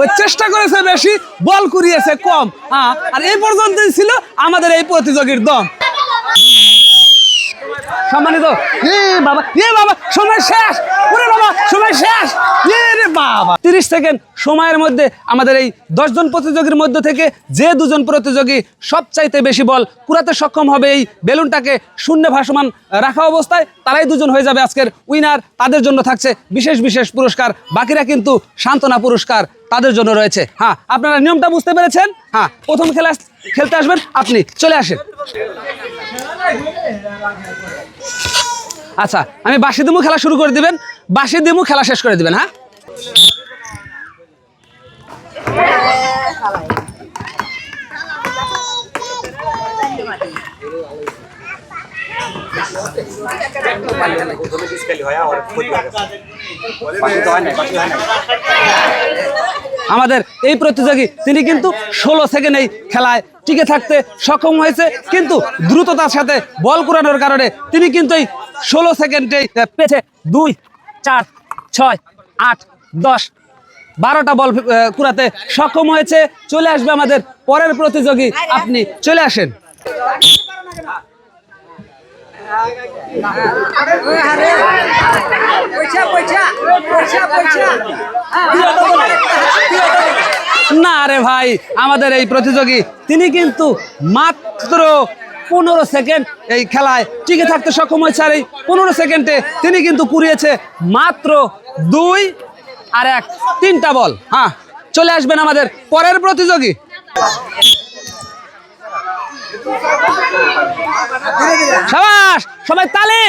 ওই চেষ্টা করেছে বেশি, বল করিয়েছে কম। হ্যাঁ আর এই পর্যন্তই ছিল আমাদের এই প্রতিযোগীর দম। সম্মানিত। সময় শেষ। ওরে বাবা, সময় শেষ। বাবা। তিরিশ সেকেন্ড সময়ের মধ্যে আমাদের এই দশজন প্রতিযোগীর মধ্যে থেকে যে দুজন প্রতিযোগী সবচাইতে বেশি বল কুড়াতে সক্ষম হবে এই বেলুনটাকে শূন্য ভাসমান রাখা অবস্থায়, তারাই দুজন হয়ে যাবে আজকের উইনার। তাদের জন্য থাকছে বিশেষ বিশেষ পুরস্কার। বাকিরা কিন্তু সান্ত্বনা পুরস্কার তাদের জন্য রয়েছে। হ্যাঁ আপনারা নিয়মটা বুঝতে পেরেছেন? হ্যাঁ প্রথম খেলা খেলতে আসবেন, আপনি চলে আসেন। আচ্ছা আমি বাসি দিমু খেলা শুরু করে দিবেন। বাসি দিমু খেলা শেষ করে দিবেন হ্যাঁ? আমাদের এই প্রতিযোগী, তিনি কিন্তু ষোলো সেকেন্ড এই খেলায় টিকে থাকতে সক্ষম হয়েছে, কিন্তু দ্রুততার সাথে বল কুড়ানোর কারণে তিনি কিন্তু এই ষোলো সেকেন্ডেই পেছে দুই, চার, ছয়, আট, দশ, বারোটা বল কুড়াতে সক্ষম হয়েছে। চলে আসবে আমাদের পরের প্রতিযোগী। আপনি চলে আসেন। না রে ভাই, আমাদের এই প্রতিযোগী, তিনি কিন্তু মাত্র পনেরো সেকেন্ড এই খেলায় টিকে থাকতে সক্ষম হয়েছে। আর এই পনেরো সেকেন্ডে তিনি কিন্তু কুড়িয়েছে মাত্র দুই আর এক, তিনটা বল। হ্যাঁ চলে আসবেন আমাদের পরের প্রতিযোগী। সাবাস সবাই তালে।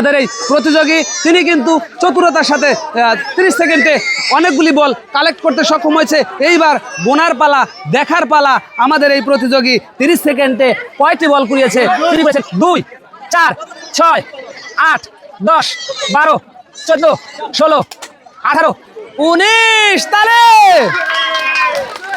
আমাদের এই প্রতিযোগী, তিনি কিন্তু চতুরতার সাথে তিরিশ সেকেন্ডে অনেকগুলি বল কালেক্ট করতে সক্ষম হয়েছে। এইবার বোনার পালা, দেখার পালা আমাদের এই প্রতিযোগী তিরিশ সেকেন্ডে কয়টি বল কুড়িয়েছে? তিনি দুই, চার, ছয়, আট, দশ, বারো, চোদ্দ, ষোলো, আঠারো, উনিশ, তালে!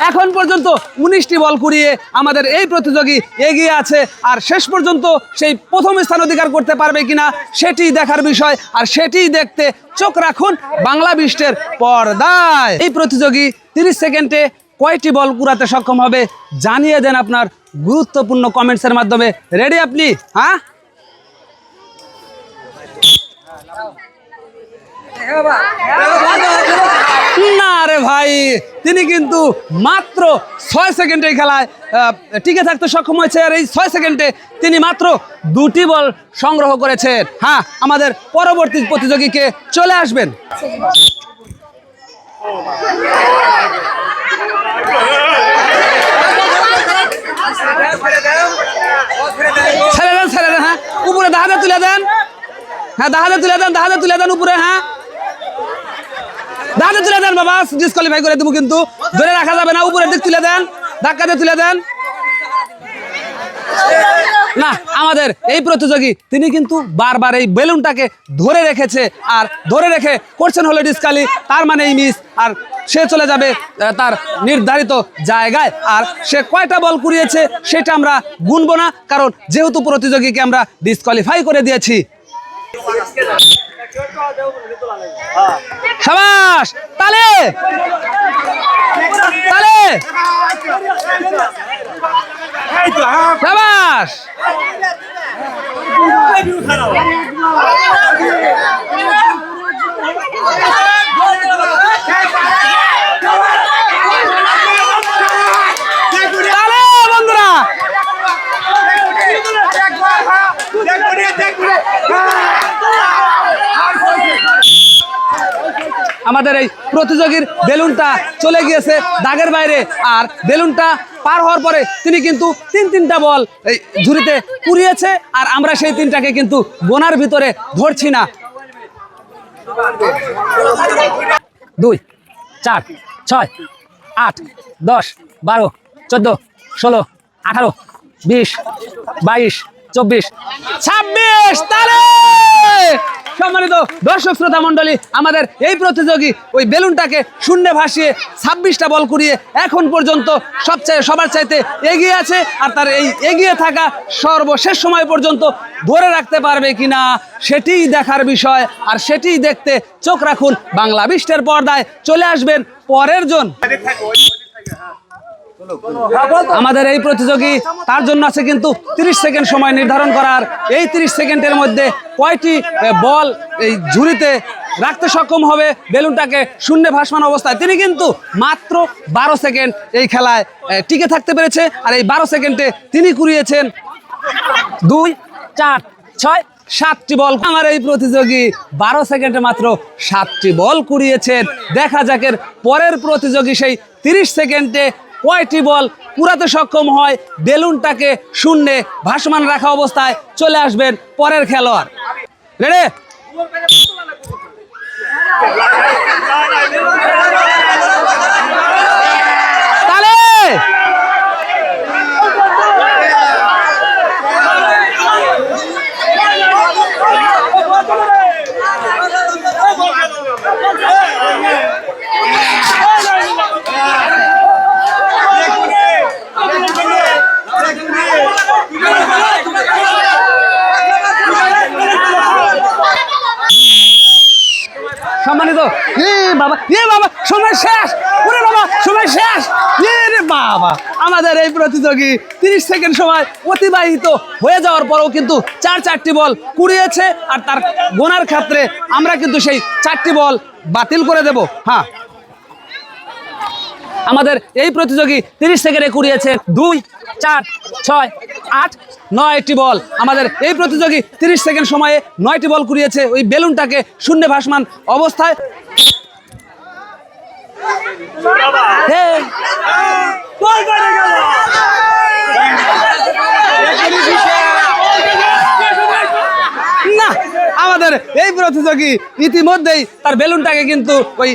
এখন পর্যন্ত উনিশটি বল কুড়িয়ে আমাদের এই প্রতিযোগী এগিয়ে আছে, আর শেষ পর্যন্ত সেই প্রথম স্থান অধিকার করতে পারবে কিনা সেটি দেখার বিষয়, আর সেটি দেখতে চোখ রাখুন বাংলা বিষ্টের পর্দায়। এই প্রতিযোগী তিরিশ সেকেন্ডে কয়টি বল কুড়াতে সক্ষম হবে জানিয়ে দেন আপনার গুরুত্বপূর্ণ কমেন্টসের মাধ্যমে। রেডি আপনি? হ্যাঁ? না রে ভাই, তিনি কিন্তু মাত্র ছয় সেকেন্ডে খেলায় টিকে থাকতে সক্ষম হয়েছে। আর এই ছয় সেকেন্ডে তিনি মাত্র দুটি বল সংগ্রহ করেছেন হ্যাঁ আমাদের পরবর্তী প্রতিযোগীকে চলে আসবেন। ছেড়ে দেন দেন হ্যাঁ। উপরে দাহাতে তুলে দেন। হ্যাঁ দাহাতে তুলে দেন, দাহাতে তুলে দেন উপরে হ্যাঁ। দাহাতে তুলে দেন বাবা ডিসকোয়ালিফাই করে দেবো কিন্তু। ধরে রাখা যাবে না, উপরের দিক তুলে দেন, ধাক্কা দিয়ে তুলে দেন। না, আমাদের এই প্রতিযোগী, তিনি কিন্তু বারবার এই বেলুনটাকে ধরে রেখেছে আর ধরে রেখে করছেন হলো ডিসকালি তার মানে এই মিস, আর সে চলে যাবে তার নির্ধারিত জায়গায়। আর সে কয়টা বল কুড়িয়েছে, সেটা আমরা গুনবো না, কারণ যেহেতু প্রতিযোগীকে আমরা ডিসকোয়ালিফাই করে দিয়েছি। সাবাস তালে। তালে। সাবাস। তালে আমাদের এই প্রতিযোগীর বেলুনটা চলে গিয়েছে দাগের বাইরে। আর বেলুনটা পার হওয়ার পরে তিনি কিন্তু তিন তিনটা বল এই ঝুড়িতে কুড়িয়েছে আর আমরা সেই তিনটাকে কিন্তু বোনার ভিতরে ধরছি না। দুই, চার, ছয়, আট, দশ, বারো, চোদ্দ, ষোলো, আঠারো, বিশ, বাইশ চব্বিশ, ছাব্বিশ সম্মানিত দর্শক শ্রোতা মণ্ডলী, আমাদের এই প্রতিযোগী ওই বেলুনটাকে শূন্যে ভাসিয়ে ছাব্বিশটা বল কুড়িয়ে এখন পর্যন্ত সবচেয়ে, সবার চাইতে এগিয়ে আছে আর তার এই এগিয়ে থাকা সর্বশেষ সময় পর্যন্ত ধরে রাখতে পারবে কিনা সেটিই দেখার বিষয়। আর সেটিই দেখতে চোখ রাখুন বাংলা বিষ্টের পর্দায়। চলে আসবেন পরের জন। আমাদের এই প্রতিযোগী তার জন্য আছে কিন্তু 30 সেকেন্ড সময় নির্ধারণ করার। এই 30 সেকেন্ডের মধ্যে কয়টি বল এই ঝুড়িতে রাখতে সক্ষম হবে? বেলুনটাকে শূন্যে ভাসমান অবস্থায়। তিনি কিন্তু মাত্র বারো সেকেন্ড এই খেলায় টিকে থাকতে পেরেছে। আর এই বারো সেকেন্ডে তিনি কুড়িয়েছেন দুই চার ছয় সাতটি বল। আমার এই প্রতিযোগী বারো সেকেন্ডে মাত্র সাতটি বল কুড়িয়েছেন। দেখা যাকের পরের প্রতিযোগী সেই তিরিশ সেকেন্ডে কয়টি বল কুড়াতে সক্ষম হয় বেলুনটাকে শূন্যে ভাসমান রাখা অবস্থায় চলে আসবেন পরের খেলোয়াড় রেডে তালে সম্মানিত এ বাবা এ বাবা সময় শেষ ওরে বাবা সময় শেষ এ রে বাবা আমাদের এই প্রতিযোগী তিরিশ সেকেন্ড সময় অতিবাহিত হয়ে যাওয়ার পরেও কিন্তু চার চারটি বল কুড়িয়েছে আর তার গোনার ক্ষেত্রে আমরা কিন্তু সেই চারটি বল বাতিল করে দেব। হ্যাঁ। আমাদের এই প্রতিযোগী তিরিশ সেকেন্ডে কুড়িয়েছে দুই, চার, ছয়, আট, নয়টি বল। আমাদের এই প্রতিযোগী তিরিশ সেকেন্ড সময়ে নয়টি বল কুড়িয়েছে। ওই বেলুনটাকে শূন্য ভাসমান অবস্থায় হে, না আমাদের এই প্রতিযোগী ইতিমধ্যেই তার বেলুনটাকে কিন্তু ওই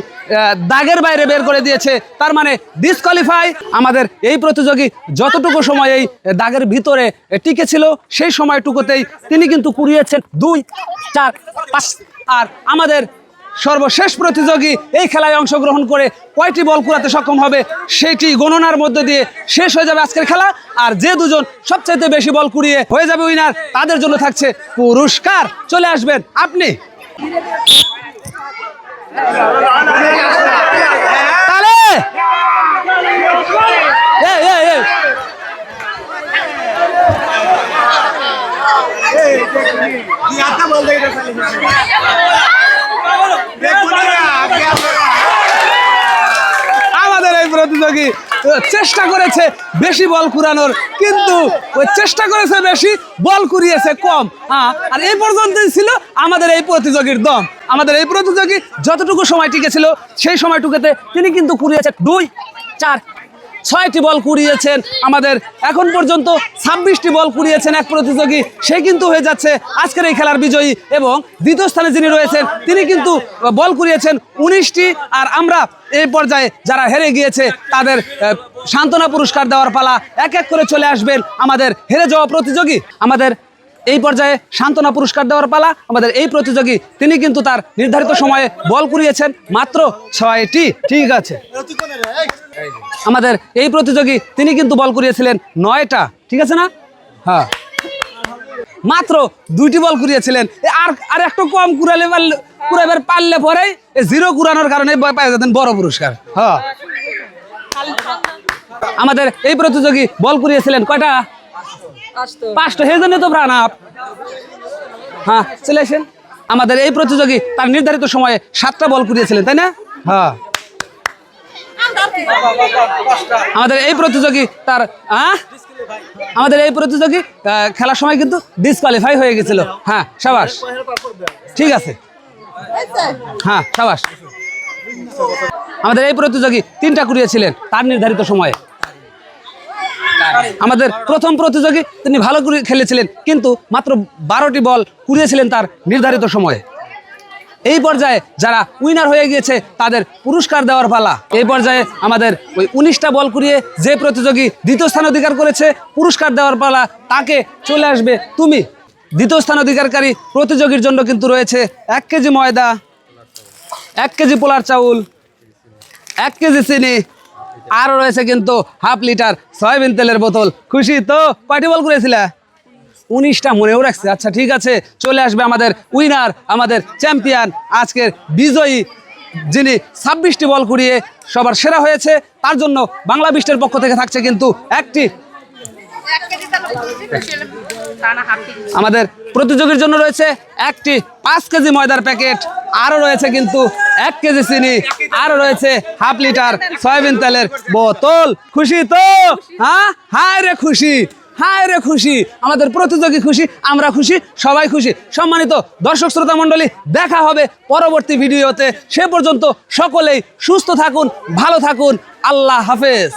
দাগের বাইরে বের করে দিয়েছে। তার মানে ডিসকোয়ালিফাই আমাদের এই প্রতিযোগী যতটুকু সময় এই দাগের ভিতরে টিকে ছিল সেই সময়টুকুতেই তিনি কিন্তু কুড়িয়েছেন দুই, চার, পাঁচ। আর আমাদের সর্বশেষ প্রতিযোগী এই খেলায় অংশগ্রহণ করে কয়টি বল কুড়াতে সক্ষম হবে, সেটি গণনার মধ্য দিয়ে শেষ হয়ে যাবে আজকের খেলা। আর যে দুজন সবচাইতে বেশি বল কুড়িয়ে হয়ে যাবে উইনার তাদের জন্য থাকছে পুরস্কার। চলে আসবেন আপনি। Gracias. প্রতিযোগী চেষ্টা করেছে বেশি বল কুড়ানোর, কিন্তু ওই চেষ্টা করেছে বেশি, বল কুড়িয়েছে কম। হ্যাঁ আর এই পর্যন্তই ছিল আমাদের এই প্রতিযোগীর দম। আমাদের এই প্রতিযোগী যতটুকু সময় টিকেছিল, সেই সময়টুকুতে তিনি কিন্তু কুড়িয়েছে দুই, চার ছয়টি বল কুড়িয়েছেন আমাদের। এখন পর্যন্ত ছাব্বিশটি বল কুড়িয়েছেন এক প্রতিযোগী। সে কিন্তু হয়ে যাচ্ছে আজকের এই খেলার বিজয়ী এবং দ্বিতীয় স্থানে যিনি রয়েছেন, তিনি কিন্তু বল কুড়িয়েছেন উনিশটি। আর আমরা এই পর্যায়ে যারা হেরে গিয়েছে, তাদের সান্ত্বনা পুরস্কার দেওয়ার পালা এক এক করে চলে আসবেন আমাদের হেরে যাওয়া প্রতিযোগী। আমাদের এই পর্যায়ে সান্ত্বনা পুরস্কার দেওয়ার পালা, আমাদের এই প্রতিযোগী, তিনি কিন্তু তার নির্ধারিত সময়ে বল কুড়িয়েছেন মাত্র ছয়টি। ঠিক আছে। আমাদের এই প্রতিযোগী তিনি কিন্তু বল করিয়েছিলেন নয়টা ঠিক আছে না? হ্যাঁ। মাত্র দুইটি বল কুড়িয়েছিলেন এ আর আর একটু কম কুড়ালে পারলে কুড়াইবার পারলে পরেই জিরো কুড়ানোর কারণে পাই যেতেন বড় পুরস্কার। হ্যাঁ। আমাদের এই প্রতিযোগী বল কুড়িয়েছিলেন কয়টা? পাঁচটা। সেই জন্য তো প্রাণ আপ হ্যাঁ চলে আসেন। আমাদের এই প্রতিযোগী তার নির্ধারিত সময়ে সাতটা বল কুড়িয়েছিলেন তাই না? হ্যাঁ। আমাদের এই প্রতিযোগী তার? আমাদের এই প্রতিযোগী খেলার সময় কিন্তু ডিসকোয়ালিফাই হয়ে গেছিল। হ্যাঁ সাবাস। ঠিক আছে। হ্যাঁ সাবাস। আমাদের এই প্রতিযোগী তিনটা কুড়িয়েছিলেন তার নির্ধারিত সময়ে। আমাদের প্রথম প্রতিযোগী তিনি ভালো করে খেলেছিলেন, কিন্তু মাত্র বারোটি বল কুড়িয়েছিলেন তার নির্ধারিত সময়ে। এই পর্যায়ে যারা উইনার হয়ে গিয়েছে, তাদের পুরস্কার দেওয়ার পালা। এই পর্যায়ে আমাদের ওই উনিশটা বল কুড়িয়ে যে প্রতিযোগী দ্বিতীয় স্থান অধিকার করেছে, পুরস্কার দেওয়ার পালা, তাকে চলে আসবে তুমি। দ্বিতীয় স্থান অধিকারকারী প্রতিযোগীর জন্য কিন্তু রয়েছে এক কেজি ময়দা, এক কেজি পোলার চাউল, এক কেজি চিনি, আরও রয়েছে কিন্তু হাফ লিটার সয়াবিন তেলের বোতল। খুশি তো? পার্টি বল করেছিলে উনিশটা মনেও রাখছে। আচ্ছা ঠিক আছে, চলে আসবে আমাদের উইনার আমাদের চ্যাম্পিয়ন আজকের বিজয়ী, যিনি ছাব্বিশটি বল কুড়িয়ে সবার সেরা হয়েছে, তার জন্য বাংলা বিষ্টের পক্ষ থেকে থাকছে কিন্তু একটি আমাদের প্রতিযোগীর জন্য রয়েছে একটি পাঁচ কেজি ময়দার প্যাকেট, আরও রয়েছে কিন্তু এক কেজি চিনি, আরও রয়েছে হাফ লিটার সয়াবিন তেলের বোতল। খুশি তো? হ্যাঁ? হায় রে খুশি! হায় রে খুশি, আমাদের প্রতিযোগী খুশি, আমরা খুশি, সবাই খুশি। সম্মানিত দর্শক শ্রোতা মণ্ডলী, দেখা হবে পরবর্তী ভিডিওতে। সে পর্যন্ত সকলেই সুস্থ থাকুন, ভালো থাকুন। আল্লাহ হাফেজ।